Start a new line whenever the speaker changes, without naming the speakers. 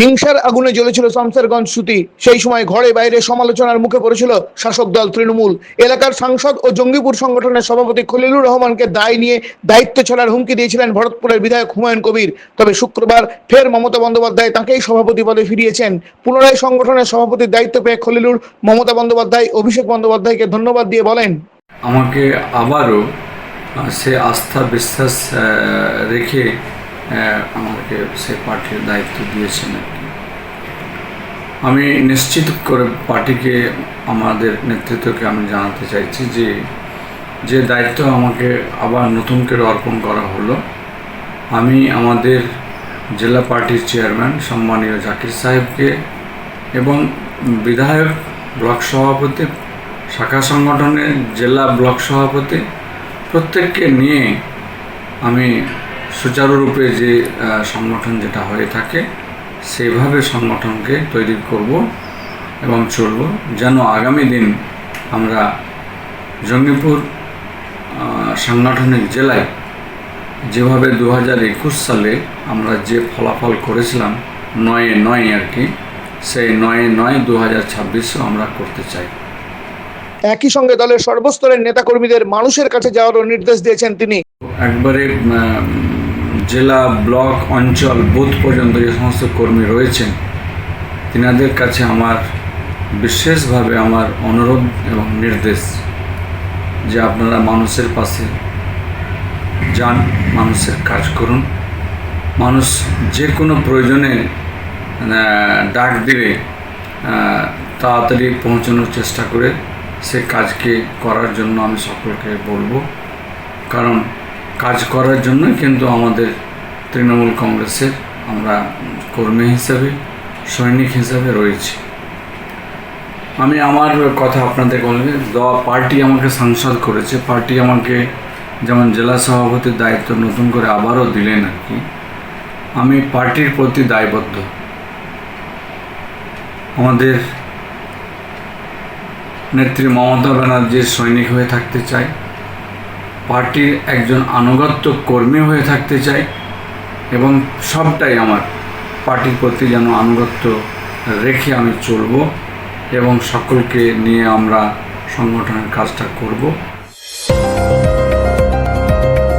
হিংসার আগুনে জ্বলেছিল শামসেরগঞ্জ সুতি। সেই সময় ঘরে বাইরে সমালোচনার মুখে পড়েছিল শাসক দল তৃণমূল। এলাকার সাংসদ ও জঙ্গিপুর সংগঠনের সভাপতি খলিলুর রহমানকে দায় নিয়ে দায়িত্ব ছাড়ার হুমকি দিয়েছিলেন ভরতপুরের বিধায়ক হুমায়ুন কবির। তবে শুক্রবার ফের মমতা বন্দ্যোপাধ্যায় তাঁকেই সভাপতি পদে ফিরিয়েছেন। পুনরায় সংগঠনের সভাপতির দায়িত্ব পেয়ে খলিলুর মমতা বন্দ্যোপাধ্যায়, অভিষেক বন্দ্যোপাধ্যায়কে ধন্যবাদ দিয়ে বলেন।
আমাকে আবারও সে আস্থা, বিশ্বাস রেখে আমাকে সে পার্টির দায়িত্ব দিয়েছেন আর কি। আমি নিশ্চিত করে পার্টিকে, আমাদের নেতৃত্বকে আমি জানাতে চাইছি যে যে দায়িত্ব আমাকে আবার নতুন করে অর্পণ করা হলো, আমি আমাদের জেলা পার্টির চেয়ারম্যান সম্মানীয় জাকির সাহেবকে এবং বিধায়ক ব্লক সভাপতি, শাখা সংগঠনের জেলা ব্লক সভাপতি প্রত্যেককে নিয়ে আমি সুচারুরূপে যে সংগঠন যেটা হয়ে থাকে সেভাবে সংগঠনকে তৈরি করব এবং চলব যেন আগামী দিন আমরা জঙ্গিপুর সাংগঠনিক জেলায় যেভাবে দু হাজার একুশ সালে আমরা যে ফলাফল করেছিলাম নয়ে নয় আর কি সেই নয়ে নয় দু হাজার ছাব্বিশও আমরা করতে চাই।
একই সঙ্গে দলের সর্বস্তরের নেতাকর্মীদের মানুষের কাছে যাওয়ারও নির্দেশ দিয়েছেন তিনি।
একবারে জেলা ব্লক অঞ্চল বুথ পর্যন্ত যে সমস্ত কর্মী রয়েছেন, তিনাদের কাছে আমার বিশেষভাবে আমার অনুরোধ এবং নির্দেশ যে আপনারা মানুষের পাশে যান, মানুষের কাজ করুন। মানুষ যে কোনো প্রয়োজনে ডাক দিলে তাড়াতাড়ি পৌঁছানোর চেষ্টা করে সে কাজকে করার জন্য আমি সকলকে বলব। কারণ কাজ করার জন্যই কিন্তু আমাদের তৃণমূল কংগ্রেসের আমরা কর্মী হিসাবে, সৈনিক হিসাবে রয়েছি। আমি আমার কথা আপনাদের বলবে দেওয়া পার্টি আমাকে সাংসদ করেছে, পার্টি আমাকে যেমন জেলা সভাপতির দায়িত্ব নতুন করে আবারও দিলেন আর কি। আমি পার্টির প্রতি দায়বদ্ধ। আমাদের নেত্রী মমতা ব্যানার্জির সৈনিক হয়ে থাকতে চাই। পার্টির একজন আনুগত্য কর্মী হয়ে থাকতে চাই এবং সবটাই আমার পার্টির প্রতি যেন আনুগত্য রেখে আমি চলব এবং সকলকে নিয়ে আমরা সংগঠনের কাজটা করব।